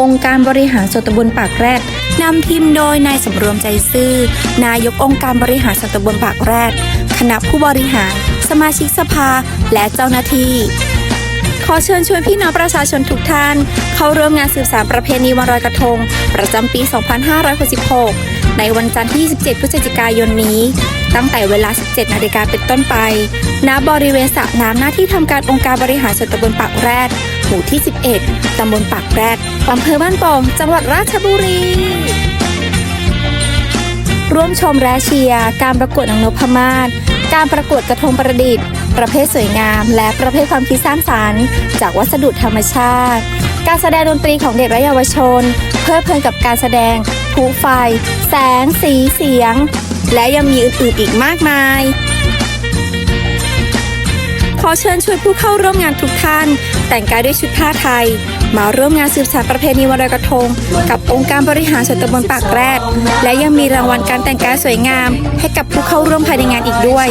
องค์การบริหารส่วนตำบลปากแรดนำทีมโดยนายสำรวมใจซื่อ นายกองค์การบริหารส่วนตำบลปากแรดคณะผู้บริหาร สมาชิกสภา และเจ้าหน้าที่ ขอเชิญชวนพี่น้องประชาชนทุกท่าน เข้าร่วมงานสืบสานประเพณีวันลอยกระทง ประจำปี 2566 ในวันจันทร์ที่ 27 พฤศจิกายนนี้ ตั้งแต่เวลา 17 นาฬิกาเป็นต้นไป ณ บริเวณสระน้ำหน้าที่ทำการองค์การบริหารส่วนตำบลปากแรด หมู่ที่ 11 ตำบลปากแรดอำเภอบ้านโป่งจังหวัดราชบุรี ร่วมชมและเชียร์การประกวดนางนพมาศการประกวดกระทงประดิษฐ์ ประเภทสวยงาม และประเภทความคิดสร้างสรรค์ จากวัสดุธรรมชาติ การแสดงดนตรีของเด็กและเยาวชน เพลิดเพลินกับการแสดงพลุไฟ แสง สีเสียง และยังมีอื่นๆอีกมากมาย ขอเชิญชวนผู้เข้าร่วมงานทุกท่าน แต่งกายด้วยชุดผ้าไทย มาร่วมงานสืบสานประเพณีวันลอยกระทง กับองค์การบริหารส่วนตำบลปากแรดและยังมีรางวัลการแต่งกายสวยงาม ให้กับผู้เข้าร่วมภายในงานอีกด้วย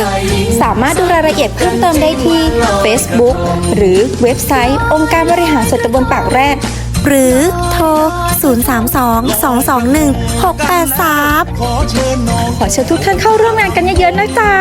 สามารถดูรายละเอียดเพิ่มเติมได้ที่ Facebook หรือเว็บไซต์ องค์การบริหารส่วนตำบลปากแรด หรือโทร 032 221 683 ขอเชิญทุกท่านเข้าร่วมงานกันเยอะๆนะจ๊ะ